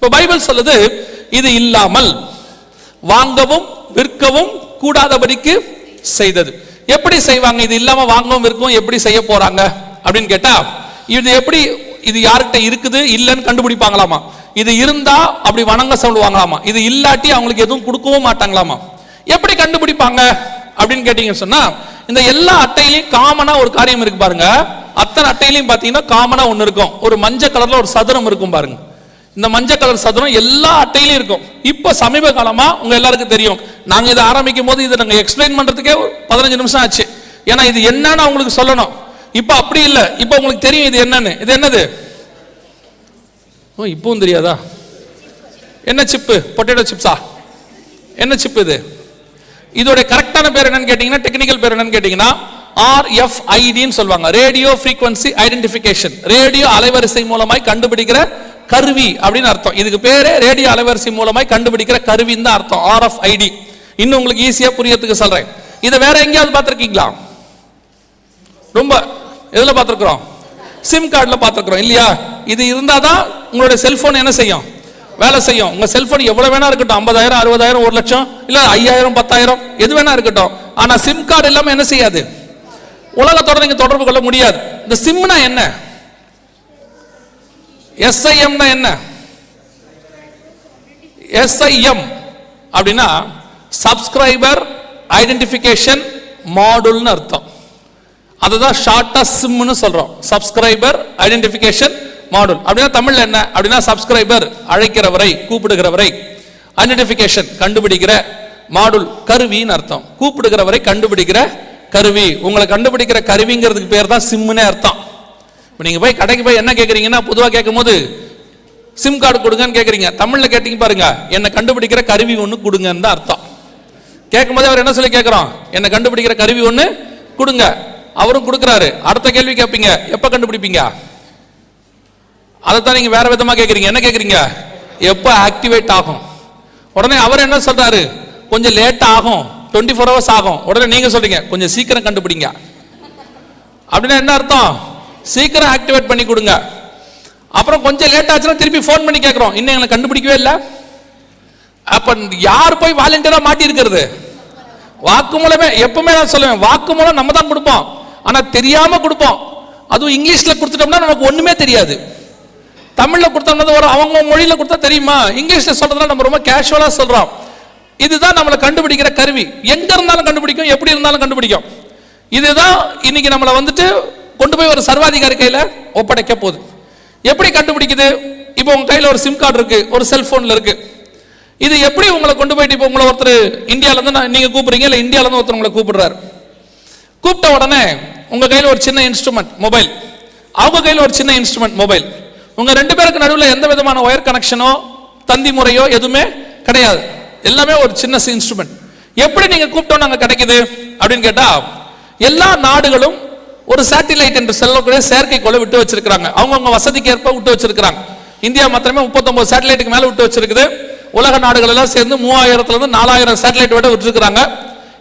இப்போ பைபிள் சொல்லுது இது இல்லாமல் வாங்கவும் விற்கவும் கூடாதபடிக்கு செய்தது. எப்படி செய்வாங்க? இது இல்லாம வாங்கவும் விற்கவும் எப்படி செய்ய போறாங்க? அப்படின்னு கேட்டா இது எப்படி இது யார்கிட்ட இருக்குது இல்லைன்னு கண்டுபிடிப்பாங்களாமா? இது இருந்தா அப்படி வணங்க சொல்லுவாங்களாமா? இது இல்லாட்டி அவங்களுக்கு எதுவும் கொடுக்கவும் மாட்டாங்களாமா? எப்படி கண்டுபிடிப்பாங்க? அப்படின்னு கேட்டீங்கன்னு சொன்னா இந்த எல்லா அட்டையிலையும் காமனா ஒரு காரியம் இருக்கு பாருங்க. அத்தனை அட்டையிலையும் பாத்தீங்கன்னா காமனா ஒண்ணு இருக்கும். ஒரு மஞ்சள் கலர்ல ஒரு சதுரம் இருக்கும் பாருங்க. இந்த மஞ்சள் கலர் சதுரம் எல்லா அட்டையிலும் இருக்கும். இப்போ சமீப காலமாக உங்கள் எல்லாருக்கும் தெரியும். நாங்கள் இதை ஆரம்பிக்கும் போது இதை நாங்கள் எக்ஸ்பிளைன் பண்ணுறதுக்கே ஒரு பதினஞ்சு நிமிஷம் ஆச்சு. ஏன்னா இது என்னன்னு அவங்களுக்கு சொல்லணும். இப்போ அப்படி இல்லை. இப்போ உங்களுக்கு தெரியும் இது என்னன்னு. இது என்னது? ஓ இப்பவும் தெரியாதா? என்ன சிப்பு பொட்டேட்டோ சிப்ஸா என்ன சிப்பு இது? இதோட கரெக்டான பேர் என்னன்னு கேட்டிங்கன்னா டெக்னிக்கல் பேர் என்னன்னு கேட்டிங்கன்னா ஆர்எஃப்ஐடின்னு சொல்லுவாங்க. ரேடியோ ஃப்ரீக்வன்சி ஐடென்டிஃபிகேஷன் ரேடியோ அலைவரிசை மூலமாய் கண்டுபிடிக்கிற கருவி அப்படின்னு அர்த்தம். இதுக்கு பேரே ரேடியோ அலைவரிசை மூலமாய் கண்டுபிடிக்கிற கருவின்னு தான் அர்த்தம். ஆர்எஃப்ஐடி இன்னும் உங்களுக்கு ஈஸியாக புரியறதுக்கு சொல்கிறேன் இதை வேற எங்கேயாவது பார்த்துருக்கீங்களா? ரொம்ப எதில் பார்த்துருக்குறோம்? சிம் கார்டில் பார்த்துருக்குறோம். இல்லையா? இது இருந்தாதான் உங்களுடைய செல்ஃபோன் என்ன செய்யும்? வேலை செய்யும். உங்கள் செல்ஃபோன் எவ்வளோ வேணா இருக்கட்டும். ஐம்பதாயிரம் அறுபதாயிரம் ஒரு லட்சம் இல்லை ஐயாயிரம் பத்தாயிரம் எது வேணா இருக்கட்டும். ஆனால் சிம் கார்டு இல்லாமல் என்ன செய்யாது? உலகத்தோட நீங்க தொடர்பு கொள்ள முடியாது. இந்த சிம்னா என்ன? எஸ்ஐஎம்னா என்ன? எஸ்ஐஎம் அப்படின்னா சப்ஸ்கிரைபர் ஐடென்டிஃபிகேஷன் மாடுல்னு அர்த்தம். அதுதான் ஷார்ட்டா சிம்னு சொல்றோம். சப்ஸ்கிரைபர் ஐடென்டிஃபிகேஷன் மாடுல் அப்படின்னா தமிழ்ல என்ன? அப்படின்னா சப்ஸ்கிரைபர் அழைக்கிறவரை கூப்பிடுகிறவரை ஐடென்டிஃபிகேஷன் கண்டுபிடிக்கிற மாடுல் கருவின்னு அர்த்தம். கூப்பிடுகிறவரை கண்டுபிடிக்கிற கருவி. உங்களை கண்டுபிடிக்கிற கருவிங்கிறதுக்கு பேர் தான் சிம்னே அர்த்தம். இப்போ நீங்கள் போய் கடைக்கு போய் என்ன கேட்குறீங்கன்னா பொதுவாக கேட்கும்போது சிம் கார்டு கொடுங்கன்னு கேட்குறீங்க தமிழில் கேட்டீங்க பாருங்க என்னை கண்டுபிடிக்கிற கருவி ஒன்று கொடுங்கன்னு தான் அர்த்தம். கேட்கும்போது அவர் என்ன சொல்லி கேட்குறோம் என்னை கண்டுபிடிக்கிற கருவி ஒன்று கொடுங்க. அவரும் கொடுக்குறாரு. அடுத்த கேள்வி கேட்பீங்க எப்போ கண்டுபிடிப்பீங்க? அதைத்தான் நீங்கள் வேற விதமாக கேட்குறீங்க என்ன கேட்குறீங்க எப்போ ஆக்டிவேட் ஆகும்? உடனே அவர் என்ன சொல்கிறாரு கொஞ்சம் லேட் ஆகும். டுவெண்ட்டி ஃபோர் ஹவர்ஸ் ஆகும். உடனே நீங்கள் சொல்கிறீங்க கொஞ்சம் சீக்கிரம் கண்டுபிடிங்க. அப்படின்னா என்ன அர்த்தம்? சீக்கிரம் ஆக்டிவேட் பண்ணி கொடுங்க. அப்புறம் கொஞ்சம் லேட் ஆச்சுன்னா திருப்பி ஃபோன் பண்ணி கேட்குறோம். இன்னும் எங்களை கண்டுபிடிக்கவே இல்லை. அப்போ யார் போய் வாலண்டியராக மாட்டி இருக்கிறது? வாக்குமூலமே எப்பவுமே நான் சொல்லுவேன் வாக்குமூலம் நம்ம தான் கொடுப்போம். ஆனால் தெரியாமல் கொடுப்போம். அதுவும் இங்கிலீஷில் கொடுத்துட்டோம்னா நமக்கு ஒன்றுமே தெரியாது. தமிழில் கொடுத்தோம்னா ஒரு அவங்க மொழியில் கொடுத்தா தெரியுமா? இங்கிலீஷில் சொல்கிறதுனா நம்ம ரொம்ப கேஷுவலாக சொல்கிறோம் இதுதான் நம்மளை கண்டுபிடிக்கிற கருவி. எங்க இருந்தாலும் கண்டுபிடிக்கும் எப்படி இருந்தாலும் கண்டுபிடிக்கும். இதுதான் இன்னைக்கு நம்மளை வந்துட்டு கொண்டு போய் ஒரு சர்வாதிகாரி கையில ஒப்படைக்க போகுது. எப்படி கண்டுபிடிக்குது? இப்போ உங்க கையில ஒரு சிம் கார்டு இருக்கு ஒரு செல்போன்ல இருக்கு. இது எப்படி உங்களை கொண்டு போயிட்டு இப்போ உங்களை ஒருத்தர் இந்தியால இருந்து நான் நீங்க கூப்பிடுறீங்க இல்ல இந்தியால இருந்து ஒருத்தர் உங்களை கூப்பிடுறாரு. கூப்பிட்ட உடனே உங்க கையில ஒரு சின்ன இன்ஸ்ட்ருமெண்ட் மொபைல் அவங்க கையில ஒரு சின்ன இன்ஸ்ட்ருமெண்ட் மொபைல் உங்க ரெண்டு பேருக்கு நடுவில் எந்த விதமான ஒயர் கனெக்ஷனோ தந்தி முறையோ எதுவுமே கிடையாது. எல்லாமே ஒரு சின்ன இன்ஸ்ட்ருமெண்ட் எப்படி நீங்க கூப்பிட்டோம் நாங்க கிடைக்குது? அப்படின்னு கேட்டா எல்லா நாடுகளும் ஒரு சேட்டிலைட் என்று சொல்லக்கூடிய செயற்கைக்கோளை விட்டு வச்சிருக்காங்க அவங்கவுங்க வசதிக்கு ஏற்ப விட்டு வச்சிருக்காங்க இந்தியா மாத்திரமே 39 சேட்டலைட்டுக்கு மேல விட்டு வச்சிருக்குது. உலக நாடுகள் எல்லாம் சேர்ந்து மூவாயிரத்துல இருந்து நாலாயிரம் சேட்டலைட் விட விட்டுருக்காங்க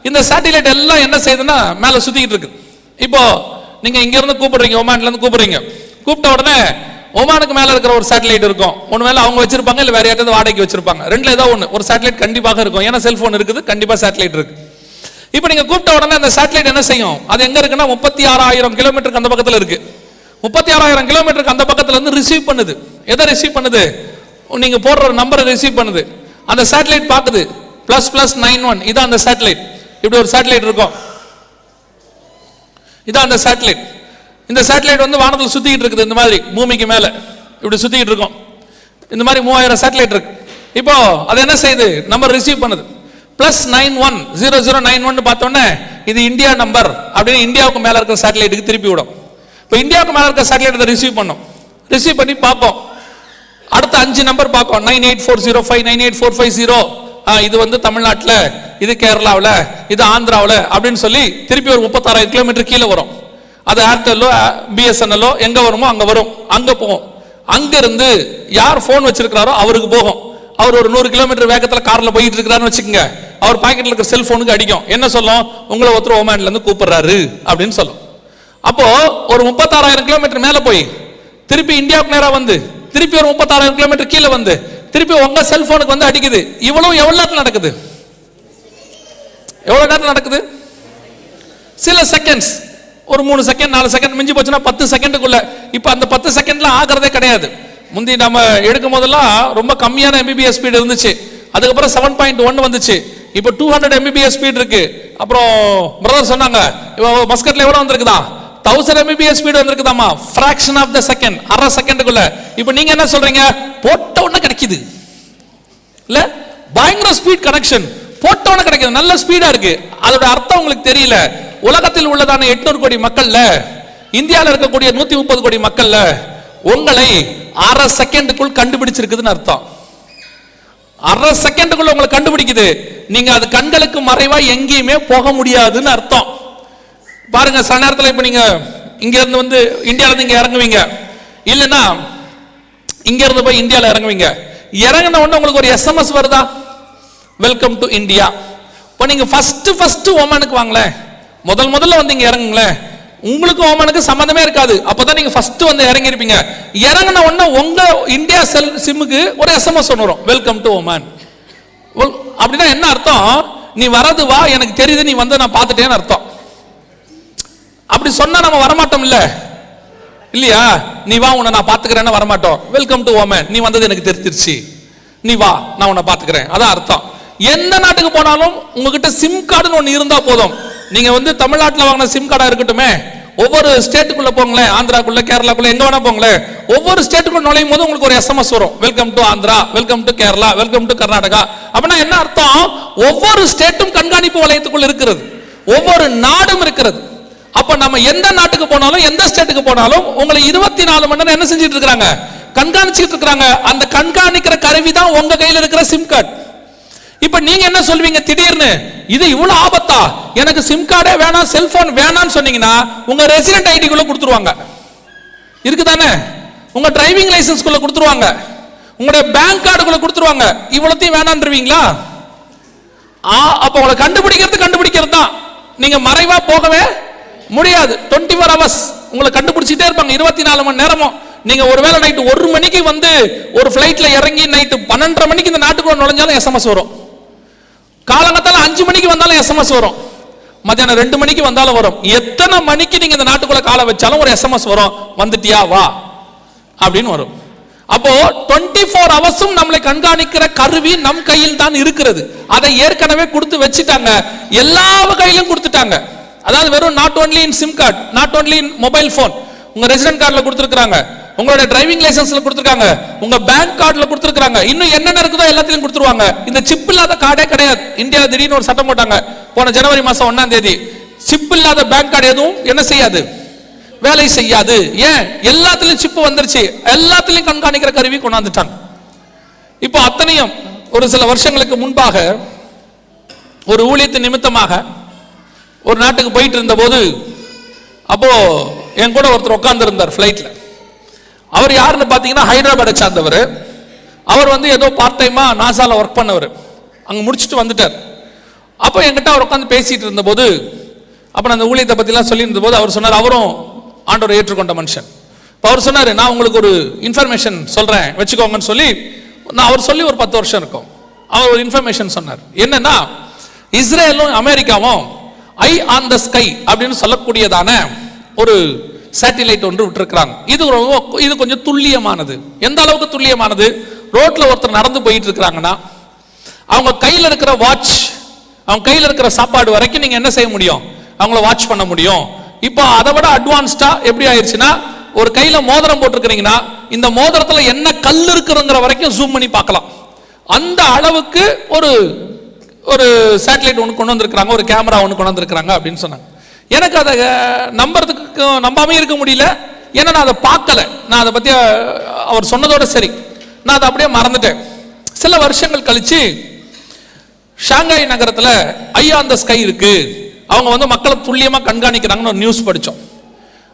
இந்த சேட்டலைட் எல்லாம் என்ன செய்யுதுன்னா மேல சுத்திக்கிட்டு இருக்கு. இப்போ நீங்க இங்க இருந்து கூப்பிடுறீங்க ஒமான்ல இருந்து கூப்பிடுறீங்க. கூப்பிட்ட உடனே ஒமானுக்கு மேல இருக்கிற ஒரு சேட்டலைட் இருக்கும். ஒன்று மேல அவங்க வச்சிருப்பாங்க இல்ல வேற யார்ட்டாவது வாடகைக்கு வச்சிருப்பாங்க. ரெண்டுல ஏதோ ஒன்று ஒரு சேட்டலைட் கண்டிப்பாக இருக்கும். ஏன்னா செல்போன் இருக்குது கண்டிப்பாக சேட்டலைட் இருக்கு. இப்போ நீங்க கூப்பிட்ட உடனே அந்த சேட்டலைட் என்ன செய்யும்? அது எங்க இருக்குன்னா முப்பத்தி ஆறாயிரம் கிலோமீட்டருக்கு அந்த பக்கத்தில் இருக்கு. முப்பத்தி ஆறாயிரம் கிலோமீட்டருக்கு அந்த பக்கத்துல இருந்து ரிசீவ் பண்ணுது. எதை ரிசீவ் பண்ணுது? நீங்க போடுற ஒரு நம்பரை ரிசீவ் பண்ணுது. அந்த சேட்டலைட் பார்க்குது பிளஸ் பிளஸ் நைன் ஒன் இதான் அந்த சேட்டலைட் இப்படி ஒரு சேட்டலைட் இருக்கும். இதான் அந்த சேட்டலைட் இந்த சேட்டலைட் வந்து வானத்தில் சுத்திக்கிட்டு இருக்குது இந்த மாதிரி பூமிக்கு மேலே. இப்படி சுற்றிக்கிட்டு இருக்கோம். இந்த மாதிரி மூவாயிரம் சேட்டலைட் இருக்கு. இப்போ அது என்ன செய்யுது? நம்பர் ரிசீவ் பண்ணுது. Plus nine one zero zero nine one பார்த்தோன்னே இது இந்தியா நம்பர் அப்படின்னு இந்தியாவுக்கு மேலே இருக்கிற சேட்டலைட்டுக்கு திருப்பி விடும். இப்போ இந்தியாவுக்கு மேலே இருக்கிற சேட்டலைட் ரிசீவ் பண்ணும். ரிசீவ் பண்ணி பார்ப்போம். அடுத்த அஞ்சு நம்பர் பார்ப்போம். Nine eight four zero five nine eight four five zero இது வந்து தமிழ்நாட்டில் இது கேரளாவில் இது ஆந்திராவில் அப்படின்னு சொல்லி திருப்பி ஒரு முப்பத்தாறாயிரம் கிலோமீட்டர் கீழே வரும். அது ஏர்டெல்லோ பிஎஸ்என்எல்லோ எங்கே வருமோ அங்கே வரும். அங்கே போகும். அங்கேருந்து யார் ஃபோன் வச்சிருக்கிறாரோ அவருக்கு போகும். அவர் ஒரு நூறு கிலோமீட்டர் வேகத்தில் காரில் போயிட்டு இருக்கிறாருன்னு வச்சுக்கோங்க. அவர் பாக்கெட்டில் இருக்கிற செல்ஃபோனுக்கு அடிக்கும். என்ன சொல்லும்? உங்களை ஒருத்தர் ஓமான்ல கூப்பிட்றாரு கூப்பிடுறாரு அப்படின்னு சொல்லும். அப்போ ஒரு முப்பத்தாறாயிரம் கிலோமீட்டர் மேலே போய் திருப்பி இந்தியாவுக்கு நேராக வந்து திருப்பி ஒரு முப்பத்தாறாயிரம் கிலோமீட்டர் கீழே வந்து திருப்பி உங்க செல்போனுக்கு வந்து அடிக்குது. இவ்வளவு எவ்வளவு நேரத்தில் நடக்குது? எவ்வளவு நேரத்தில் நடக்குது? சில செகண்ட்ஸ் ஒரு மூணு செகண்ட் நாலு செகண்ட் மிஞ்சி போச்சுன்னா பத்து செகண்டுக்குள்ள இப்போ அந்த பத்து செகண்ட்ல ஆகிறதே கிடையாது. முந்தி நம்ம எடுக்கும் போதெல்லாம் ரொம்ப கம்மியான எம்பிபிஎஸ் ஸ்பீடு இருந்துச்சு. அதுக்கப்புறம் செவன் பாயிண்ட் ஒன் வந்துச்சு. இப்போ டூ ஹண்ட்ரட் எம்பிபிஎஸ் ஸ்பீட் இருக்கு. அப்புறம் பிரதர் சொன்னாங்க இப்போ மஸ்கட்ல எவ்வளோ வந்திருக்குதா? தௌசண்ட் எம்பிபிஎஸ் ஸ்பீடு வந்திருக்குதாமா ஃபிராக்ஷன் ஆஃப் த செகண்ட் அரை செகண்டுக்குள்ள இப்போ நீங்க என்ன சொல்றீங்க? போட்ட உடனே கிடைக்குது. இல்ல? பயங்கர ஸ்பீட் கனெக்ஷன் போட்டோன்னு கிடைக்குது. நல்ல ஸ்பீடா இருக்கு. அதோட அர்த்தம் உங்களுக்கு தெரியல. உலகத்தில் உள்ளதான எட்நூறு கோடி மக்கள்ல இந்தியாவில் இருக்கக்கூடிய நூத்தி முப்பது கோடி மக்கள்ல உங்களை அரை செகண்டுக்குள் கண்டுபிடிச்சிருக்குதுன்னு அர்த்தம். அரை செகண்டுக்குள்ள உங்களை கண்டுபிடிக்குது. நீங்க அது கண்களுக்கு மறைவா எங்கேயுமே போக முடியாதுன்னு அர்த்தம். பாருங்க சில நேரத்தில் இப்ப நீங்க இங்க இருந்து வந்து இந்தியால இருந்து இங்க இறங்குவீங்க. இல்லைன்னா இங்க இருந்து போய் இந்தியால இறங்குவீங்க. இறங்கின உடனே உங்களுக்கு ஒரு எஸ்எம்எஸ் வருதா? வெல்கம் டு இந்தியா இப்போ நீங்கள் ஃபஸ்ட்டு ஃபஸ்ட்டு ஓமானுக்கு வாங்களேன் முதல் முதல்ல வந்து இங்கே இறங்குங்களேன் உங்களுக்கு ஓமானுக்கு சம்மந்தமே இருக்காது. அப்போ தான் நீங்கள் ஃபஸ்ட்டு வந்து இறங்கியிருப்பீங்க. இறங்கின உடனே உங்கள் இந்தியா செல் சிம்முக்கு ஒரு எஸ்எம்எஸ் ஒன்று வரும். வெல்கம் டு ஓமான் அப்படின்னா என்ன அர்த்தம்? நீ வரது வா எனக்கு தெரியுது நீ வந்து நான் பார்த்துட்டேன்னு அர்த்தம். அப்படி சொன்னா நம்ம வரமாட்டோம் இல்ல? இல்லையா? நீ வா உன்னை நான் பாத்துக்கிறேன்னு வரமாட்டோம். வெல்கம் டு ஓமன் நீ வந்தது எனக்கு தெரிஞ்சிருச்சு. நீ வா நான் உன்னை பாத்துக்கிறேன் அதான் அர்த்தம். எந்த நாட்டுக்கு போனாலும் உங்ககிட்ட சிம் கார்டுன்னு ஒன்று இருந்தால் போதும். நீங்கள் வந்து தமிழ்நாட்டில் வாங்கின சிம் கார்டாக இருக்கட்டுமே ஒவ்வொரு ஸ்டேட்டுக்குள்ள போங்களேன் ஆந்திராக்குள்ள கேரளாக்குள்ள எங்க வேணா போங்களேன் ஒவ்வொரு ஸ்டேட்டுக்குள்ள நுழையும் போது உங்களுக்கு ஒரு எஸ்எம்எஸ் வரும். Welcome to Andhra welcome to Kerala welcome to Karnataka. அப்படின்னா என்ன அர்த்தம்? ஒவ்வொரு ஸ்டேட்டும் கண்காணிப்பு வலயத்துக்குள் இருக்கிறது. ஒவ்வொரு நாடும் இருக்கிறது. அப்ப நம்ம எந்த நாட்டுக்கு போனாலும் எந்த ஸ்டேட்டுக்கு போனாலும் உங்களை இருபத்தி நாலு மணி நேரம் என்ன செஞ்சுட்டு இருக்காங்க கண்காணிச்சுட்டு இருக்காங்க அந்த கண்காணிக்கிற கருவி தான் உங்க கையில் இருக்கிற சிம் கார்டு இப்ப நீங்க என்ன சொல்வீங்க திடீர்னு? இது இவ்வளவு ஆபத்தா? எனக்கு சிம் கார்டே வேணாம் செல்போன் வேணாம்னு சொன்னீங்கன்னா உங்க ரெசிடென்ட் ஐடிக்குள்ள கொடுத்துருவாங்க. இருக்குதானே? உங்க டிரைவிங் லைசன்ஸ்குள்ள கொடுத்துருவாங்க. உங்களுடைய பேங்க் கார்டுக்குள்ள கொடுத்துருவாங்க. இவ்வளத்தையும் வேணான்றீங்களா ஆ அப்ப உங்களை கண்டுபிடிக்கிறது கண்டுபிடிக்கிறது தான். நீங்க மறைவா போகவே முடியாது. டுவெண்ட்டி ஃபோர் ஹவர்ஸ் உங்களை கண்டுபிடிச்சிட்டே இருப்பாங்க. இருபத்தி நாலு மணி நேரமும் நீங்க ஒருவேளை நைட்டு ஒரு மணிக்கு வந்து ஒரு ஃபிளைட்ல இறங்கி நைட்டு பன்னெண்டரை மணிக்கு இந்த நாட்டுக்குள்ள நுழைஞ்சாலும் எஸ்எம்எஸ் வரும். காலங்கத்தால அஞ்சு மணிக்கு வந்தாலும் எஸ்எம்எஸ் வரும். மத்தியானம் ரெண்டு மணிக்கு வந்தாலும் வரும். எத்தனை மணிக்கு நீங்க இந்த நாட்டுக்குள்ள காலை வச்சாலும் ஒரு எஸ்எம்எஸ் வரும். வந்துட்டியா? வா. அப்படின்னு வரும். அப்போ 24 ஃபோர் ஹவர்ஸும் நம்மளை கண்காணிக்கிற கருவி நம் கையில் தான் இருக்கிறது. அதை ஏற்கனவே கொடுத்து வச்சுட்டாங்க. எல்லா வகையிலும் கொடுத்துட்டாங்க. அதாவது வெறும் not only in SIM card not only in mobile phone உங்க ரெசிடென்ட் கார்டில் கொடுத்துருக்காங்க உங்களோட டிரைவிங் லைசன்ஸ்ல கொடுத்துருக்காங்க. உங்க பேங்க் கார்டுல கொடுத்துருக்காங்க இன்னும் என்னென்ன இருக்குதோ எல்லாத்திலையும் கொடுத்துருவாங்க. இந்த சிப் இல்லாத கார்டே கிடையாது. இந்தியா திடீர்னு ஒரு சட்டம் போட்டாங்க. போன ஜனவரி மாசம் ஒன்னாம் தேதி. சிப் இல்லாத பேங்க் கார்டு எதுவும் என்ன செய்யாது? வேலை செய்யாது. ஏன்? எல்லாத்துலயும் சிப்பு வந்துருச்சு. எல்லாத்துலயும் கண்காணிக்கிற கருவி கொண்டாந்துட்டாங்க. இப்போ அத்தனையும் ஒரு சில வருஷங்களுக்கு முன்பாக ஒரு ஊழியத்தின் நிமித்தமாக ஒரு நாட்டுக்கு போயிட்டு இருந்தபோது அப்போ என் கூட ஒருத்தர் உட்காந்துருந்தார் ஃப்ளைட்டில் அவர் யாருன்னு பார்த்தீங்கன்னா ஹைதராபாடை சார்ந்தவர். அவர் வந்து ஏதோ பார்ட் டைமாக நாசாவில் ஒர்க் பண்ணவர். அங்கே முடிச்சுட்டு வந்துட்டார். அப்போ என்கிட்ட அவர் உட்காந்து பேசிட்டு இருந்தபோது அப்போ நான் அந்த ஊழியத்தை பற்றிலாம் சொல்லியிருந்த போது அவர் சொன்னார் அவரும் ஆண்டோரை ஏற்றுக்கொண்ட மனுஷன். இப்போ அவர் சொன்னார் நான் உங்களுக்கு ஒரு இன்ஃபர்மேஷன் சொல்கிறேன் வச்சுக்கோங்கன்னு சொல்லி நான் அவர் சொல்லி ஒரு பத்து வருஷம் இருக்கும். அவர் ஒரு இன்ஃபர்மேஷன் சொன்னார். என்னன்னா இஸ்ரேலும் அமெரிக்காவும் ஐ ஆன் த ஸ்கை அப்படின்னு சொல்லக்கூடியதான ஒரு சேட்டிலைட் ஒன்று விட்டுருக்காங்க இது ரொம்ப இது கொஞ்சம் துல்லியமானது. எந்த அளவுக்கு துல்லியமானது? ரோட்டில் ஒருத்தர் நடந்து போயிட்டு இருக்கிறாங்கன்னா அவங்க கையில் இருக்கிற வாட்ச் அவங்க கையில் இருக்கிற சாப்பாடு வரைக்கும் நீங்கள் என்ன செய்ய முடியும்? அவங்கள வாட்ச் பண்ண முடியும். இப்போ அதை விட அட்வான்ஸ்டாக எப்படி ஆயிடுச்சுன்னா ஒரு கையில் மோதிரம் போட்டிருக்கிறீங்கன்னா இந்த மோதிரத்தில் என்ன கல் இருக்குதுங்கிற வரைக்கும் ஜூம் பண்ணி பார்க்கலாம். அந்த அளவுக்கு ஒரு ஒரு சேட்டலைட் ஒன்று கொண்டு வந்திருக்கிறாங்க ஒரு கேமரா ஒன்று கொண்டு வந்திருக்கிறாங்க அப்படின்னு சொன்னாங்க. எனக்கு அதை நம்புறதுக்கு நம்பாமே இருக்க முடியல. ஏன்னா நான் அதை பார்க்கல. நான் அதை பற்றி அவர் சொன்னதோட சரி. நான் அதை அப்படியே மறந்துட்டேன். சில வருஷங்கள் கழிச்சு ஷாங்காய் நகரத்தில் ஐயா அந்த ஸ்கை இருக்கு. அவங்க வந்து மக்களை துல்லியமாக கண்காணிக்கிறாங்கன்னு ஒரு நியூஸ் படித்தோம்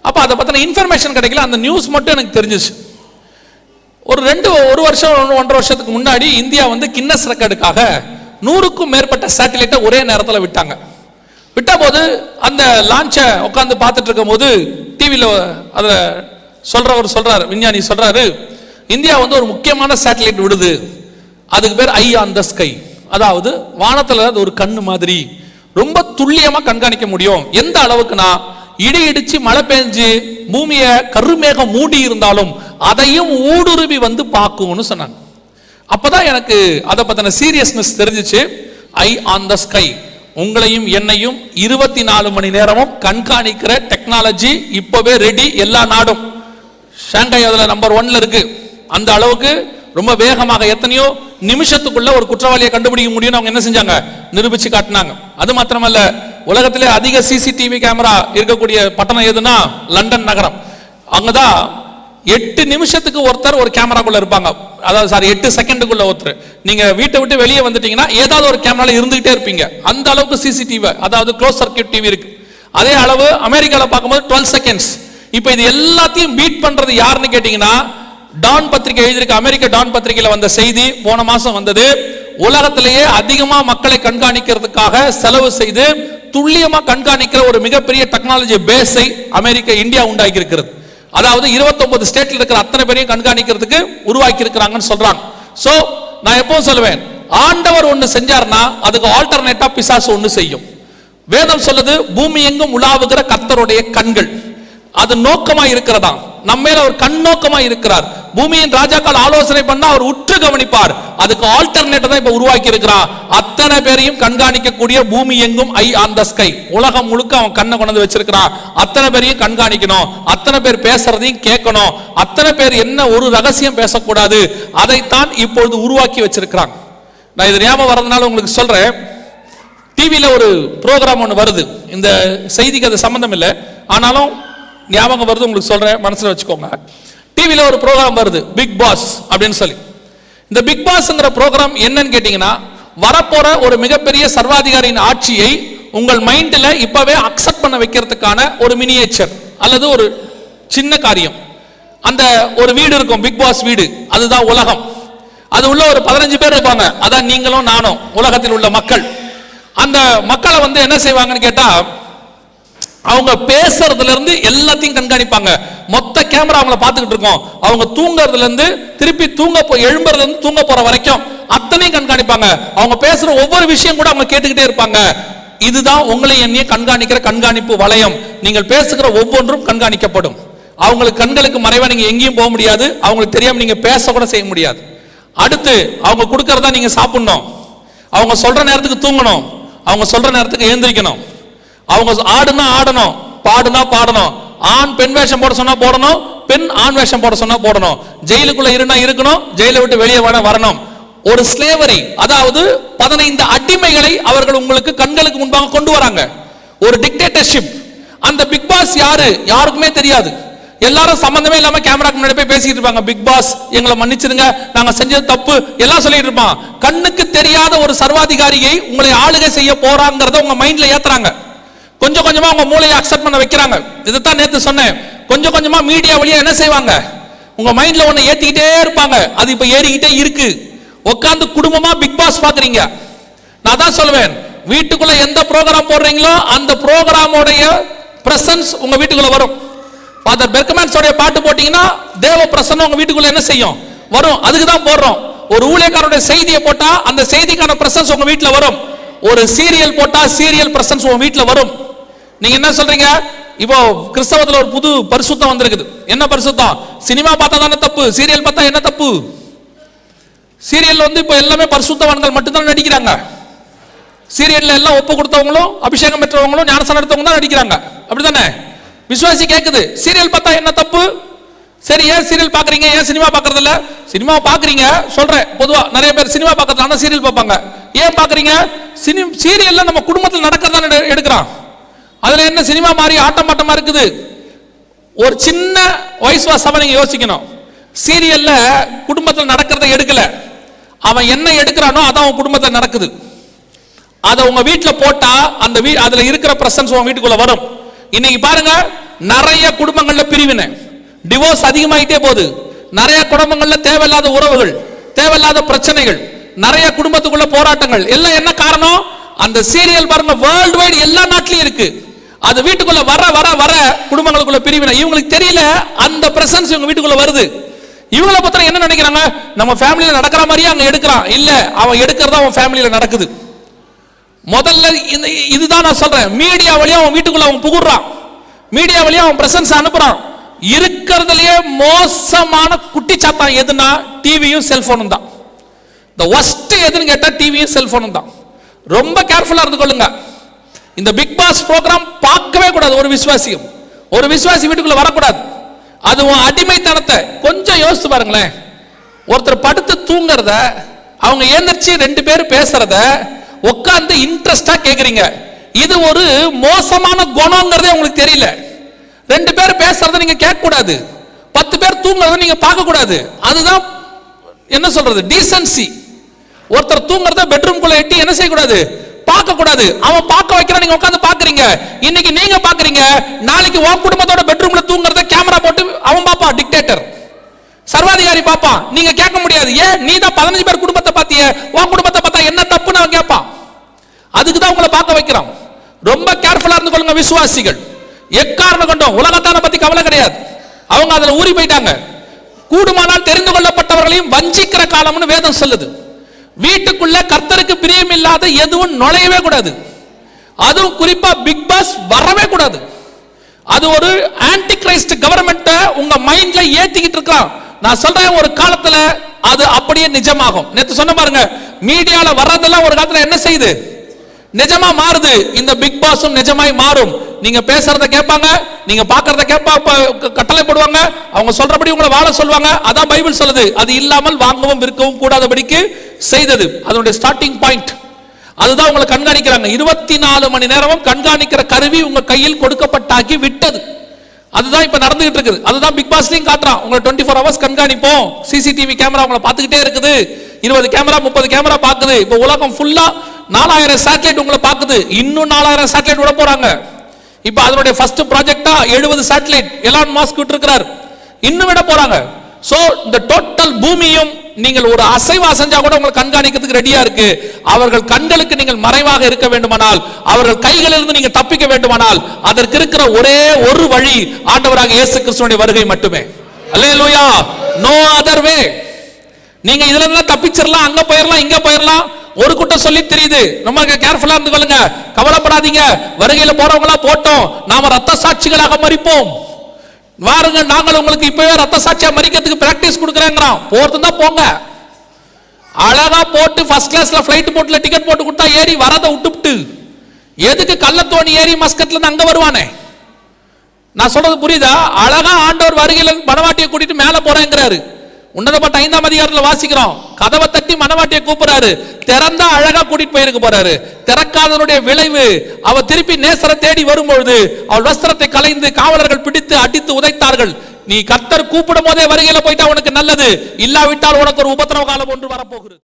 அப்போ அதை பற்றின இன்ஃபர்மேஷன் கிடைக்கல. அந்த நியூஸ் மட்டும் எனக்கு தெரிஞ்சிச்சு. ஒரு ரெண்டு ஒரு வருஷம் ஒன்றரை வருஷத்துக்கு முன்னாடி இந்தியா வந்து கின்னஸ் ரெக்கார்டுக்காக நூறுக்கும் மேற்பட்ட சேட்டலைட்டை ஒரே நேரத்தில் விட்டாங்க. விட்ட போது அந்த லான்ச்சை உட்காந்து பார்த்துட்டு இருக்கும் போது டிவியில் அதில் சொல்கிறவர் சொல்கிறார் விஞ்ஞானி சொல்கிறாரு இந்தியா வந்து ஒரு முக்கியமான சேட்டலைட் விடுது. அதுக்கு பேர் ஐ ஆன் த ஸ்கை அதாவது வானத்தில் அது ஒரு கண்ணு மாதிரி. ரொம்ப துல்லியமாக கண்காணிக்க முடியும். எந்த அளவுக்குனா இடி இடிச்சு மழை பெஞ்சு பூமியை கருமேகம் மூடி இருந்தாலும் அதையும் ஊடுருவி வந்து பார்க்கும்னு சொன்னாங்க. அப்போதான் எனக்கு அதை பற்றின சீரியஸ்னஸ் தெரிஞ்சிச்சு. ஐ ஆன் த ஸ்கை உங்களையும் என்னையும் இருபத்தி நாலு மணி நேரமும் கண்காணிக்கிற டெக்னாலஜி இப்பவே ரெடி எல்லா நாடும். ஷாங்காய் அதில் நம்பர் ஒன்ல இருக்கு. அந்த அளவுக்கு ரொம்ப வேகமாக எத்தனையோ நிமிஷத்துக்குள்ள ஒரு குற்றவாளியை கண்டுபிடிக்க முடியும்னு அவங்க என்ன செஞ்சாங்க? நிரூபிச்சு காட்டினாங்க. அது மாத்திரமல்ல உலகத்திலே அதிக சிசிடிவி கேமரா இருக்கக்கூடிய பட்டணம் எதுனா லண்டன் நகரம். அங்கதான் எட்டு நிமிஷத்துக்கு ஒருத்தர் ஒரு கேமராக்குள்ள இருப்பாங்க. அதாவது சாரி எட்டு செகண்டுக்குள்ள ஒருத்தர். நீங்க வீட்டை விட்டு வெளியே வந்துட்டீங்கன்னா ஏதாவது ஒரு கேமரால இருந்துகிட்டே இருப்பீங்க. அந்த அளவுக்கு சிசிடிவி அதாவது க்ளோஸ் சர்க்கியூட் டிவி இருக்கு. அதே அளவு அமெரிக்காவில் பார்க்கும்போது டுவெல் செகண்ட்ஸ் இப்போ இது எல்லாத்தையும் பீட் பண்றது யாருன்னு கேட்டீங்கன்னா டான் பத்திரிகை எழுதியிருக்க. அமெரிக்க டான் பத்திரிகையில் வந்த செய்தி போன மாசம் வந்தது. உலகத்திலேயே அதிகமா மக்களை கண்காணிக்கிறதுக்காக செலவு செய்து துல்லியமா கண்காணிக்கிற ஒரு மிகப்பெரிய டெக்னாலஜி பேஸை அமெரிக்க இந்தியா உண்டாக்கி இருக்கிறது அதாவது 29 ஸ்டேட்ல இருக்கிற அத்தனை பேரையும் கண்காணிக்கிறதுக்கு உருவாக்கி இருக்கிறாங்கன்னு சொல்றாங்க. சோ நான் எப்பவும் சொல்லுவேன் ஆண்டவர் ஒண்ணு செஞ்சார்னா அதுக்கு ஆல்டர்னேட்டா பிசாசு ஒண்ணு செய்யும். வேதம் சொல்லுது பூமி எங்கும் உலாவுகிற கத்தருடைய கண்கள். அது நோக்கமா இருக்கிறதா? நம்ம மேல அவர் கண்ணோக்கமா இருக்கிறார். பூமியின் ராஜாக்கள் ஆலோசனை பண்ணா அவர் உற்று கவனிப்பார். அதுக்கு ஆல்டர்னேட் தான் இப்ப உருவாக்கி இருக்கிறான் அத்தனை பேரையும் கண்காணிக்கக்கூடிய பூமி எங்கும் ஐ ஆன் த ஸ்கை. உலகம் முழுக்க அவன் கண்ணை கொண்டு வந்து வச்சிருக்கிறான் அத்தனை பேரையும் கண்காணிக்கணும். அத்தனை பேர் பேசுறதையும் கேட்கணும். அத்தனை பேர் என்ன ஒரு ரகசியம் பேசக்கூடாது. அதைத்தான் இப்பொழுது உருவாக்கி வச்சிருக்கிறான். நான் இது ஞாபகம் வர்றதுனால உங்களுக்கு சொல்றேன். டிவியில் ஒரு ப்ரோக்ராம் ஒன்று வருது. இந்த செய்திக்கு அது சம்மந்தம் இல்லை. ஆனாலும் ஞாபகம் வருது உங்களுக்கு சொல்கிறேன் மனசில் வச்சுக்கோங்க. டிவியில் ஒரு ப்ரோக்ராம் வருது பிக் பாஸ் அப்படின்னு சொல்லி. இந்த பிக் பாஸ்ங்கிற ப்ரோக்ராம் என்னன்னு கேட்டிங்கன்னா வரப்போகிற ஒரு மிகப்பெரிய சர்வாதிகாரியின் ஆட்சியை உங்கள் மைண்டில் இப்போவே அக்செப்ட் பண்ண வைக்கிறதுக்கான ஒரு மினியேச்சர் அல்லது ஒரு சின்ன காரியம். அந்த ஒரு வீடு இருக்கும் பிக் பாஸ் வீடு அதுதான் உலகம். அது உள்ள ஒரு பதினஞ்சு பேர் இருப்பாங்க அதான் நீங்களும் நானும் உலகத்தில் உள்ள மக்கள். அந்த மக்களை வந்து என்ன செய்வாங்கன்னு கேட்டால் அவங்க பேசுறதுல இருந்து எல்லாத்தையும் கண்காணிப்பாங்க. மொத்த கேமரா அவங்கள பார்த்துக்கிட்டு இருக்கோம். அவங்க தூங்குறதுல இருந்து திருப்பி தூங்க போ எழும்புறதுல இருந்து தூங்க போற வரைக்கும் அத்தனையும் கண்காணிப்பாங்க. அவங்க பேசுற ஒவ்வொரு விஷயம் கூட அவங்க கேட்டுக்கிட்டே இருப்பாங்க. இதுதான் உங்களை என்னையே கண்காணிக்கிற கண்காணிப்பு வளையம். நீங்கள் பேசுகிற ஒவ்வொன்றும் கண்காணிக்கப்படும். அவங்களுக்கு கண்களுக்கு மறைவா நீங்க எங்கேயும் போக முடியாது. அவங்களுக்கு தெரியாம நீங்க பேச கூட செய்ய முடியாது. அடுத்து அவங்க கொடுக்கறதா நீங்க சாப்பிடணும். அவங்க சொல்ற நேரத்துக்கு தூங்கணும். அவங்க சொல்ற நேரத்துக்கு எழுந்திரிக்கணும். அவங்க ஆடுனா ஆடணும் பாடுனா பாடணும். ஆண் பெண் வேஷம் போட சொன்னா போடணும் பெண் ஆண் வேஷம் போட சொன்னா போடணும். ஜெயிலுக்குள்ள இருந்தா இருக்கணும் ஜெயிலை விட்டு வெளியே வர வரணும். ஒரு ஸ்லேவரி அதாவது பதினைந்து அடிமைகளை அவர்கள் உங்களுக்கு கண்களுக்கு முன்பாக கொண்டு வராங்க. ஒரு டிக்டேட்டர்ஷிப் அந்த பிக் பாஸ் யாரு? யாருக்குமே தெரியாது. எல்லாரும் சம்பந்தமே இல்லாம கேமராக்கு முன்னாடி போய் பேசிட்டு இருப்பாங்க. பிக் பாஸ் எங்களை மன்னிச்சிருங்க நாங்க செஞ்சது தப்பு எல்லாம் சொல்லிட்டு இருப்பான். கண்ணுக்கு தெரியாத ஒரு சர்வாதிகாரியை உங்களை ஆளுகை செய்ய போறாங்கிறத உங்க மைண்ட்ல ஏத்துறாங்க. கொஞ்சம் கொஞ்சமா உங்க மூளையை அக்செப்ட் பண்ண வைக்கிறாங்க. இதைத்தான் நேத்து சொன்னேன். கொஞ்சம் கொஞ்சமா மீடியா வழியா என்ன செய்வாங்க? உங்க மைண்ட்ல ஒண்ணு ஏத்திக்கிட்டே இருப்பாங்க. அது இப்ப ஏறிக்கிட்டே இருக்கு. உட்காந்து குடும்பமா பிக் பாஸ் பாக்குறீங்க. நான் தான் சொல்லுவேன். வீட்டுக்குள்ள எந்த ப்ரோக்ராம் போடுறீங்களோ அந்த ப்ரோக்ராமோடைய பிரசன்ஸ் உங்க வீட்டுக்குள்ள வரும். ஃபாதர் பெர்கமேன்ஸோடைய பாட்டு போட்டீங்கன்னா தேவ பிரசன்னம் உங்க வீட்டுக்குள்ள என்ன செய்யும்? வரும். அதுக்கு தான் போடுறோம். ஒரு ஊழியக்காரோட செய்தியை போட்டா அந்த செய்திக்கான பிரசன்ஸ் உங்க வீட்டுல வரும். ஒரு சீரியல் போட்டா சீரியல் பிரசன்ஸ் உங்க வீட்டுல வரும். நீங்க என்ன சொல்றீங்க? இப்போ கிறிஸ்தவத்துல ஒரு புது பரிசுத்தம் வந்திருக்குது. என்ன பரிசுத்தம்? சினிமா பார்த்தா தானே தப்பு? சீரியல் பார்த்தா என்ன தப்பு? சீரியல் வந்து இப்போ எல்லாமே பரிசுத்தவான்கள் மட்டும்தான் நடிக்கிறாங்க. சீரியல்ல எல்லாம் ஒப்பு கொடுத்தவங்களும் அபிஷேகம் பெற்றவங்களும் ஞானசனம் எடுத்தவங்க தான் நடிக்கிறாங்க. அப்படிதானே விசுவாசி கேட்குது சீரியல் பார்த்தா என்ன தப்பு? சரி ஏன் சீரியல் பாக்குறீங்க ஏன் சினிமா பாக்குறது இல்ல சினிமா பாக்குறீங்க சொல்றேன். பொதுவா நிறைய பேர் சினிமா பாக்குறது சீரியல் பார்ப்பாங்க. ஏன் பாக்குறீங்க சினி சீரியல்ல நம்ம குடும்பத்தில் நடக்கிறதா எடுக்கிறான். அதுல என்ன சினிமா மாதிரி ஆட்டம் பாட்டமா இருக்குது? ஒரு சின்ன வயசு வாசமா நீங்க யோசிக்கணும். சீரியல்ல குடும்பத்தில் நடக்கிறத எடுக்கல. அவன் என்ன எடுக்கிறானோ அதான் அவன் குடும்பத்தில் நடக்குது. அதை உங்க வீட்டில் போட்டா அந்த வீ அதுல இருக்கிற பிரசன்ஸ் உங்க வீட்டுக்குள்ள வரும். இன்னைக்கு பாருங்க நிறைய குடும்பங்கள்ல பிரிவினை. டிவோர்ஸ் அதிகமாயிட்டே போகுது. நிறைய குடும்பங்கள்ல தேவையில்லாத உறவுகள் தேவையில்லாத பிரச்சனைகள் நிறைய குடும்பத்துக்குள்ள போராட்டங்கள். எல்லாம் என்ன காரணம்? அந்த சீரியல் பாருங்க வேர்ல்டு வைடு எல்லா நாட்டிலையும் இருக்கு. அது வீட்டுக்குள்ள வர வர வர குடும்பங்களுக்குள்ள பிரிவினை. இவங்களுக்கு தெரியல அந்த பிரசன்ஸ் இவங்க வீட்டுக்குள்ள வருது. இவங்கள பத்திரம் என்ன நினைக்கிறாங்க? நம்ம ஃபேமிலியில நடக்கிற மாதிரியே அங்க எடுக்கிறான். இல்ல அவன் எடுக்கிறதா அவன் ஃபேமிலியில நடக்குது. முதல்ல இந்த இதுதான் நான் சொல்றேன். மீடியா வழியா அவன் வீட்டுக்குள்ள அவன் புகுறான். மீடியா வழியா அவன் பிரசன்ஸ் அனுப்புறான். இருக்கிறதுலயே மோசமான குட்டிச்சாத்தான் எதுனா டிவியும் செல்போனும் தான். இந்த ஒஸ்ட் எதுன்னு கேட்டா டிவியும் செல்போனும் தான். ரொம்ப கேர்ஃபுல்லா இருந்து கொள்ளுங்க. இந்த பிக் பாஸ் ப்ரோக்ராம் பார்க்கவே கூடாது ஒரு விசுவாசியும். ஒரு விசுவாசி வீட்டுக்குள்ள வரக்கூடாது. அது உன் அடிமைத்தனத்தை கொஞ்சம் யோசிச்சு பாருங்களேன். ஒருத்தர் படுத்து தூங்குறத அவங்க ஏந்திரிச்சு ரெண்டு பேரும் பேசுறத உட்காந்து இன்ட்ரெஸ்டா கேக்குறீங்க. இது ஒரு மோசமான குணங்கிறதே உங்களுக்கு தெரியல. ரெண்டு பேர் பேசுறத நீங்க கேட்க கூடாது பத்து பேர் தூங்குறத நீங்க பார்க்க கூடாது அதுதான் என்ன சொல்றது? டீசன்சி ஒருத்தர் தூங்குறத பெட்ரூம்குள்ள எட்டி என்ன செய்யக்கூடாது? பார்க்க கூடாது அவன் பார்க்க வைக்கிறான் நீங்க உட்காந்து பாக்குறீங்க இன்னைக்கு நீங்க பாக்குறீங்க நாளைக்கு உன் குடும்பத்தோட பெட்ரூம்ல தூங்குறத கேமரா போட்டு அவன் பாப்பான் டிக்டேட்டர் சர்வாதிகாரி பாப்பான் நீங்க கேட்க முடியாது. ஏன்? நீ தான் பதினஞ்சு பேர் குடும்பத்தை பாத்திய உன் குடும்பத்தை பார்த்தா என்ன தப்புன்னு அவன் கேட்பான். அதுக்கு தான் உங்களை பார்க்க வைக்கிறான் ரொம்ப கேர்ஃபுல்லா இருந்து கொள்ளுங்க விசுவாசிகள். எக்காரணம் கொண்டோம்? உலகத்தான பத்தி கவலை கிடையாது. அவங்க அதுல ஊறி போயிட்டாங்க. கூடுமானால் தெரிந்து கொள்ளப்பட்டவர்களையும் வஞ்சிக்கிற காலம்னு வேதம் சொல்லுது. வீட்டுக்குள்ள கர்த்தருக்கு பிரியம் இல்லாத எதுவும் நுழையவே கூடாது. அதுவும் குறிப்பா பிக் பாஸ் வரவே கூடாது. அது ஒரு ஆன்டி கிரைஸ்ட் கவர்மெண்ட் உங்க மைண்ட்ல ஏத்திக்கிட்டு இருக்கான் நான் சொல்றேன் ஒரு காலத்துல அது அப்படியே நிஜமாகும். நேத்து சொன்ன பாருங்க மீடியால வர்றதெல்லாம் ஒரு காலத்துல என்ன செய்யுது? நிஜமா மாறுது. இந்த பிக் பாஸும் நிஜமாய் மாறும். நீங்க பேசுறத கேட்பாங்க நீங்க பாக்குறத கேட்பா கட்டளை போடுவாங்க அவங்க சொல்றபடி உங்களை வாழ சொல்லுவாங்க அதான் பைபிள் சொல்லுது. அது இல்லாமல் வாங்கவும் விற்கவும் கூடாதபடிக்கு செய்தது. அதனுடைய ஸ்டார்டிங் பாயிண்ட் அதுதான் உங்களை கண்காணிக்கிறாங்க. இருபத்தி நாலு மணி நேரமும் கண்காணிக்கிற கருவி உங்க கையில் கொடுக்கப்பட்டாக்கி விட்டது. அதுதான் இப்ப நடந்துகிட்டு இருக்குது. அதுதான் பிக் பாஸ்லயும் காட்டுறான். உங்களை டுவெண்ட்டி ஃபோர் ஹவர்ஸ் கண்காணிப்போம் சிசிடிவி கேமரா உங்களை பார்த்துக்கிட்டே இருக்குது. இருபது கேமரா முப்பது கேமரா பார்க்குது இப்போ உலகம் ஃபுல்லா நாலாயிரம் சேட்டலைட் உங்களை பார்க்குது இன்னும் நாலாயிரம் சேட்டலைட் விட போறாங்க. இப்போ அதனுடைய ஃபர்ஸ்ட் ப்ராஜெக்டா எழுபது சேட்டலைட் எலான் மாஸ்க் விட்டுருக்கிறார். இன்னும் விட போறாங்க. ஸோ இந்த டோட்டல் பூமியும் நீங்கள் ஒரு அசைவா செஞ்சா கூட உங்களை கண்காணிக்கிறதுக்கு ரெடியா இருக்கு. அவர்கள் கண்களுக்கு நீங்கள் மறைவாக இருக்க வேண்டுமானால் அவர்கள் கைகளிலிருந்து நீங்க தப்பிக்க வேண்டுமானால் அதற்கு இருக்கிற ஒரே ஒரு வழி ஆண்டவராக இயேசு கிறிஸ்துவனுடைய வருகை மட்டுமே. அல்லேலூயா நோ அதர் வே நீங்க இதுல இருந்து தப்பிச்சிடலாம் அங்க போயிடலாம் இங்க போயிடலாம் ஒரு கூட்டம் சொல்லி தெரியுது. நம்ம கேர்ஃபுல்லா இருந்து கொள்ளுங்க. கவலைப்படாதீங்க. வருகையில போறவங்களா போட்டோம். நாம ரத்த சாட்சிகளாக மறிப்போம். வாருங்க நாங்கள் உங்களுக்கு இப்பவே ரத்த சாட்சியா மறிக்கிறதுக்கு பிராக்டிஸ் கொடுக்குறேங்கிறோம் போறது தான் போங்க. அழகா போட்டு ஃபர்ஸ்ட் கிளாஸ்ல ஃபிளைட் போட்டுல டிக்கெட் போட்டு கொடுத்தா ஏறி வரதை விட்டுவிட்டு எதுக்கு கள்ளத்தோணி ஏறி மஸ்கட்ல இருந்து அங்க வருவானே? நான் சொல்றது புரியுதா? அழகா ஆண்டவர் வருகையில மனவாட்டியை கூட்டிட்டு மேல போறேங்கிறாரு. உன்னதப்பட்ட ஐந்தாம் அதிகாரத்துல வாசிக்கிறோம். கதவை தட்டி மனவாட்டியை கூப்பிடுறாரு. திறந்தா அழகா கூட்டிட்டு போயிருக்க போறாரு. திறக்காதனுடைய விளைவு அவ திருப்பி நேசரை தேடி வரும்பொழுது அவள் வஸ்திரத்தை கலைந்து காவலர்கள் பிடித்து அடித்து உதைத்தார்கள். நீ கர்த்தர் கூப்பிடும் போதே வருகையில போயிட்டா உனக்கு நல்லது. இல்லாவிட்டால் உனக்கு ஒரு உபத்திரவ காலம் ஒன்று வரப்போகிறது.